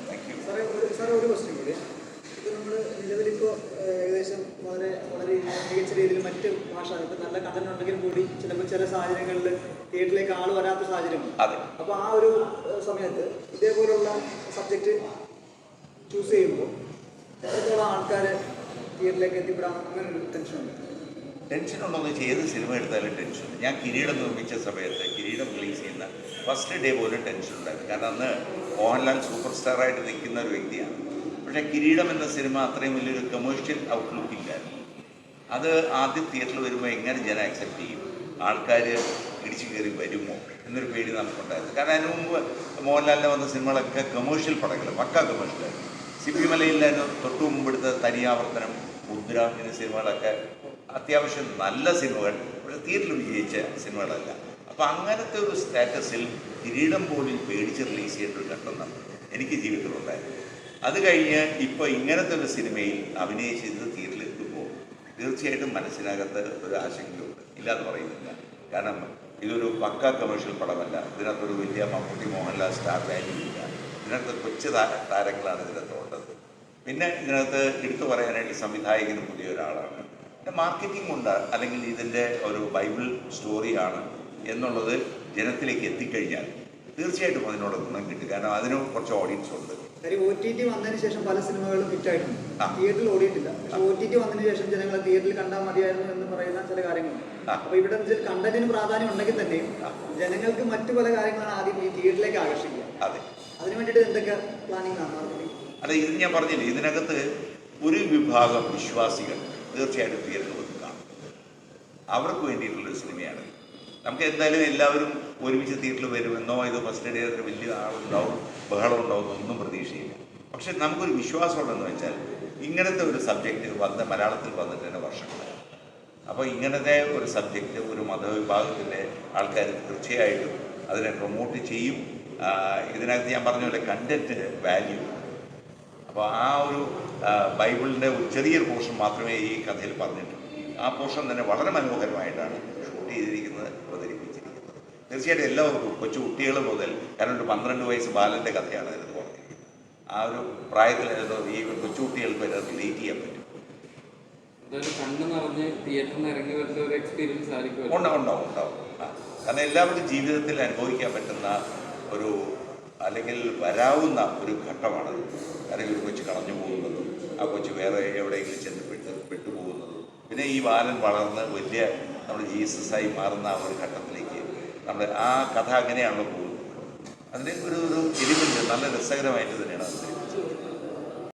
താങ്ക് യു സാറേ ഒരു സാറേ ഒരു ക്വസ്റ്റ്യൻ കൂടി. ഇപ്പോൾ നമ്മൾ നിലവിലിപ്പോൾ ഏകദേശം വളരെ വളരെ മികച്ച രീതിയിൽ മറ്റ് ഭാഷ ഇപ്പൊ നല്ല കണ്ടന്റ് ഉണ്ടെങ്കിലും കൂടി ചിലപ്പോൾ ചില സാഹചര്യങ്ങളിൽ തിയേറ്ററിലേക്ക് ആൾ വരാത്ത സാഹചര്യമുണ്ട്. അതെ. അപ്പോൾ ആ ഒരു സമയത്ത് ഇതേപോലുള്ള സബ്ജക്റ്റ് ചൂസ് ചെയ്യുമ്പോൾ എത്രത്തോളം ആൾക്കാർ തിയേറ്ററിലേക്ക് എത്തിപ്പെടാൻ അങ്ങനെ ഒരു ടെൻഷനുണ്ട് ടെൻഷൻ ഉണ്ടോന്ന് വെച്ചാൽ ഏത് സിനിമ എടുത്താലും ടെൻഷൻ ഞാൻ കിരീടം നിർമ്മിച്ച സമയത്ത് കിരീടം റിലീസ് ചെയ്യുന്ന ഫസ്റ്റ് ഡേ പോലും ടെൻഷൻ ഉണ്ടായിരുന്നു. കാരണം അന്ന് മോഹൻലാൽ സൂപ്പർ സ്റ്റാറായിട്ട് നിൽക്കുന്ന ഒരു വ്യക്തിയാണ്. പക്ഷേ കിരീടം എന്ന സിനിമ അത്രയും വലിയൊരു കമേഴ്ഷ്യൽ ഔട്ട്ലുക്ക് ഇല്ലായിരുന്നു അത് ആദ്യം തിയേറ്ററിൽ വരുമ്പോൾ എങ്ങനെ ജനം അക്സെപ്റ്റ് ചെയ്യും? ആൾക്കാർ ഇടിച്ചു കയറി വരുമോ? എന്നൊരു പേടി നമുക്കുണ്ടായിരുന്നു. കാരണം അതിന് മുമ്പ് മോഹൻലാലിന്റെ വന്ന സിനിമകളൊക്കെ കമേഴ്ഷ്യൽ പടങ്ങൾ പക്ക കമേഴ്ഷ്യലായിരുന്നു സി പി മലയിലായിരുന്നു തൊട്ടു മുമ്പ് എടുത്ത തനിയാവർത്തനം മുദ്ര സിനിമകളൊക്കെ. അത്യാവശ്യം നല്ല സിനിമകൾ പക്ഷേ തിയേറ്ററിൽ വിജയിച്ച സിനിമകളല്ല. അപ്പോൾ അങ്ങനത്തെ ഒരു സ്റ്റാറ്റസിൽ കിരീടം പോലും പേടിച്ച് റിലീസ് ചെയ്യേണ്ട ഒരു ഘട്ടം നമ്മൾ എനിക്ക് ജീവിതത്തിലുണ്ടായിരുന്നു. അത് കഴിഞ്ഞ് ഇപ്പോൾ ഇങ്ങനത്തെ ഒരു സിനിമയിൽ അഭിനയിച്ചിരുന്ന് തിയേറ്ററിൽ പോകും. തീർച്ചയായിട്ടും മനസ്സിനകത്ത് ഒരു ആശങ്കയുണ്ട്. ഇല്ലാന്ന് പറയുന്നില്ല. കാരണം ഇതൊരു പക്ക കമേഴ്ഷ്യൽ പടമല്ല. ഇതിനകത്തൊരു വലിയ മമ്മൂട്ടി മോഹൻലാൽ സ്റ്റാർ വാല്യൂ ഇല്ല. ഇതിനകത്ത് കൊച്ചു താരങ്ങളാണ് ഇതിനകത്തുള്ളത് പിന്നെ ഇതിനകത്ത് എടുത്തു പറയാനായിട്ട് സംവിധായകന് പുതിയ ഒരാളാണ്. പിന്നെ മാർക്കറ്റിംഗ് ഉണ്ട്. അല്ലെങ്കിൽ ഇതിന്റെ ഒരു ബൈബിൾ സ്റ്റോറിയാണ് എന്നുള്ളത് ജനത്തിലേക്ക് എത്തിക്കഴിഞ്ഞാൽ തീർച്ചയായിട്ടും അതിനോട് ഗുണം കിട്ടും. കാരണം അതിനും കുറച്ച് ഓഡിയൻസ് ഉണ്ട്. കാര്യം ഒ ടി ടി വന്നതിന് ശേഷം പല സിനിമകളും ഹിറ്റായിട്ടുണ്ട്. തിയേറ്ററിൽ ഓടിയിട്ടില്ല. പക്ഷെ ഒ ടി ടി വന്നതിന് ശേഷം ജനങ്ങൾ തിയേറ്ററിൽ കണ്ടാൽ മതിയായിരുന്നു എന്ന് പറയുന്ന ചില കാര്യങ്ങളുണ്ട്. അപ്പൊ ഇവിടെ കണ്ടന്റിന് പ്രാധാന്യം ഉണ്ടെങ്കിൽ തന്നെയും. ജനങ്ങൾക്ക് മറ്റു പല കാര്യങ്ങളാണ് ആദ്യം ഈ തിയേറ്ററിലേക്ക് ആകർഷിക്കുക. അതിനു അതിന് വേണ്ടിയിട്ട് എന്തൊക്കെ പ്ലാനിങ് ആണ് അല്ല ഇത് ഞാൻ പറഞ്ഞില്ലേ ഇതിനകത്ത് ഒരു വിഭാഗം വിശ്വാസികൾ തീർച്ചയായിട്ടും തിയേറ്ററിൽ വന്ന് കാണും. അവർക്ക് വേണ്ടിയിട്ടുള്ളൊരു സിനിമയാണ്. നമുക്ക് എന്തായാലും എല്ലാവരും ഒരുമിച്ച് തിയേറ്ററിൽ വരുമെന്നോ ഇത് ഫസ്റ്റ് ഡേ വലിയ ആളുണ്ടാവും ബഹളം ഉണ്ടാവും ഒന്നും പ്രതീക്ഷയില്ല. പക്ഷെ നമുക്കൊരു വിശ്വാസമുണ്ടെന്ന് വെച്ചാൽ ഇങ്ങനത്തെ ഒരു സബ്ജക്റ്റ് വന്ന് മലയാളത്തിൽ വന്നിട്ട് തന്നെ വർഷങ്ങളായി. അപ്പോൾ ഇങ്ങനത്തെ ഒരു സബ്ജക്റ്റ് ഒരു മതവിഭാഗത്തിന്റെ ആൾക്കാർ തീർച്ചയായിട്ടും അതിനെ പ്രൊമോട്ട് ചെയ്യും. ഇതിനകത്ത് ഞാൻ പറഞ്ഞ പോലെ കണ്ടന്റ് വാല്യൂ അപ്പോൾ ആ ഒരു ബൈബിളിന്റെ ഒരു ചെറിയൊരു പോർഷൻ മാത്രമേ ഈ കഥയിൽ പറഞ്ഞിട്ടുള്ളൂ. ആ പോർഷൻ തന്നെ വളരെ മനോഹരമായിട്ടാണ് ഷൂട്ട് ചെയ്തിരിക്കുന്നത് അവതരിപ്പിച്ചിരിക്കുന്നത്. തീർച്ചയായിട്ടും എല്ലാവർക്കും കൊച്ചു കുട്ടികൾ മുതൽ കാരണം ഒരു പന്ത്രണ്ട് വയസ്സ് ബാലന്റെ കഥയാണ് അതിനകത്ത് പറഞ്ഞിരിക്കുന്നത് ആ ഒരു പ്രായത്തിൽ ഈ കൊച്ചുകുട്ടികൾക്ക് വരെ റിലേറ്റ് ചെയ്യാൻ പറ്റും. ഉണ്ടാവും ഉണ്ടാവും ഉണ്ടാവും. കാരണം എല്ലാവർക്കും ജീവിതത്തിൽ അനുഭവിക്കാൻ പറ്റുന്ന ഒരു അല്ലെങ്കിൽ വരാവുന്ന ഒരു ഘട്ടമാണ് അല്ലെങ്കിൽ ഒരു കൊച്ചു കളഞ്ഞു പോകുന്നതും ആ കൊച്ചു വേറെ എവിടെയെങ്കിലും ചെന്ന് പെട്ട് പെട്ടുപോകുന്നതും. പിന്നെ ഈ ബാലൻ വളർന്ന് വലിയ നമ്മൾ ജീസസായി മാറുന്ന ആ ഒരു ഘട്ടത്തിലേക്ക് നമ്മൾ ആ കഥ അങ്ങനെയാണല്ലോ പോകുന്നത്. അതിന് ഒരു ഒരു എരിവുണ്ട് നല്ല രസകരമായിട്ട് തന്നെയാണ് അത്